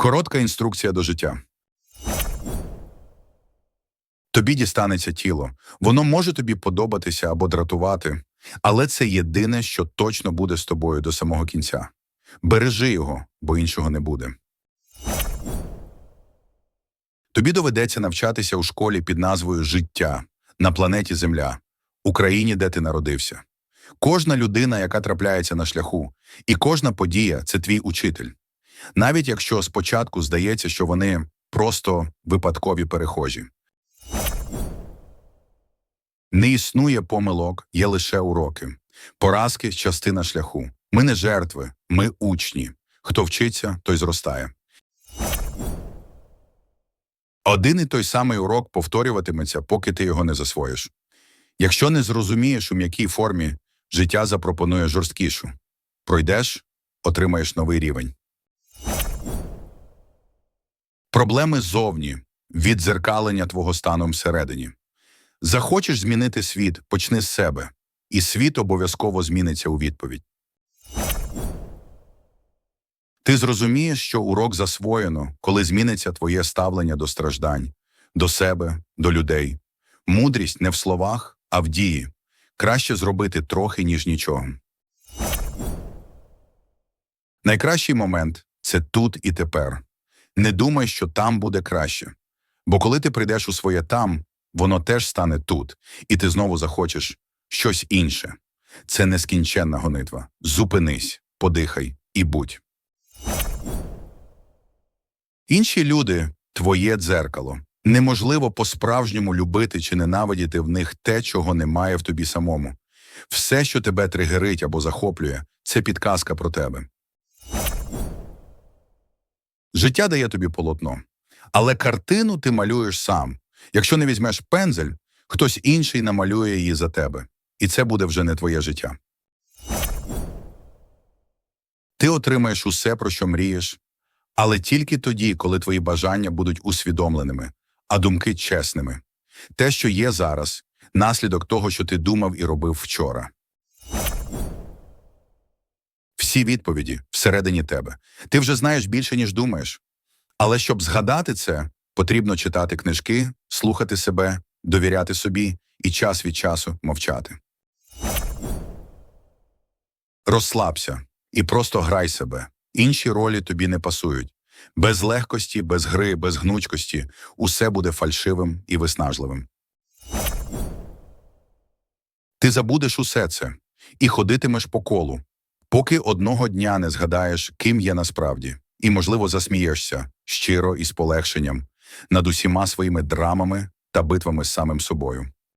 Коротка інструкція до життя. Тобі дістанеться тіло. Воно може тобі подобатися або дратувати, але це єдине, що точно буде з тобою до самого кінця. Бережи його, бо іншого не буде. Тобі доведеться навчатися у школі під назвою Життя на планеті Земля, Україні, де ти народився. Кожна людина, яка трапляється на шляху, і кожна подія це твій учитель. Навіть якщо спочатку здається, що вони просто випадкові перехожі. Не існує помилок, є лише уроки. Поразки частина шляху. Ми не жертви, ми учні. Хто вчиться, той зростає. Один і той самий урок повторюватиметься, поки ти його не засвоїш. Якщо не зрозумієш, у м'якій формі, життя запропонує жорсткішу. Пройдеш, отримаєш новий рівень. Проблеми ззовні, віддзеркалення твого стану всередині. Захочеш змінити світ, почни з себе, і світ обов'язково зміниться у відповідь. Ти зрозумієш, що урок засвоєно, коли зміниться твоє ставлення до страждань, до себе, до людей. Мудрість не в словах, а в дії. Краще зробити трохи, ніж нічого. Найкращий момент це тут і тепер. Не думай, що там буде краще. Бо коли ти прийдеш у своє там, воно теж стане тут, і ти знову захочеш щось інше. Це нескінченна гонитва. Зупинись, подихай і будь. Інші люди твоє дзеркало. Неможливо по-справжньому любити чи ненавидіти в них те, чого немає в тобі самому. Все, що тебе тригерить або захоплює, це підказка про тебе. Життя дає тобі полотно, але картину ти малюєш сам. Якщо не візьмеш пензель, хтось інший намалює її за тебе, і це буде вже не твоє життя. Ти отримаєш усе, про що мрієш, але тільки тоді, коли твої бажання будуть усвідомленими, а думки чесними. Те, що є зараз, наслідок того, що ти думав і робив вчора. Всі відповіді всередині тебе. Ти вже знаєш більше, ніж думаєш. Але щоб згадати це, потрібно читати книжки, слухати себе, довіряти собі і час від часу мовчати. Розслабся і просто грай себе. Інші ролі тобі не пасують. Без легкості, без гри, без гнучкості усе буде фальшивим і виснажливим. Ти забудеш усе це і ходитимеш по колу, поки одного дня не згадаєш, ким є насправді, і, можливо, засмієшся щиро і з полегшенням над усіма своїми драмами та битвами з самим собою.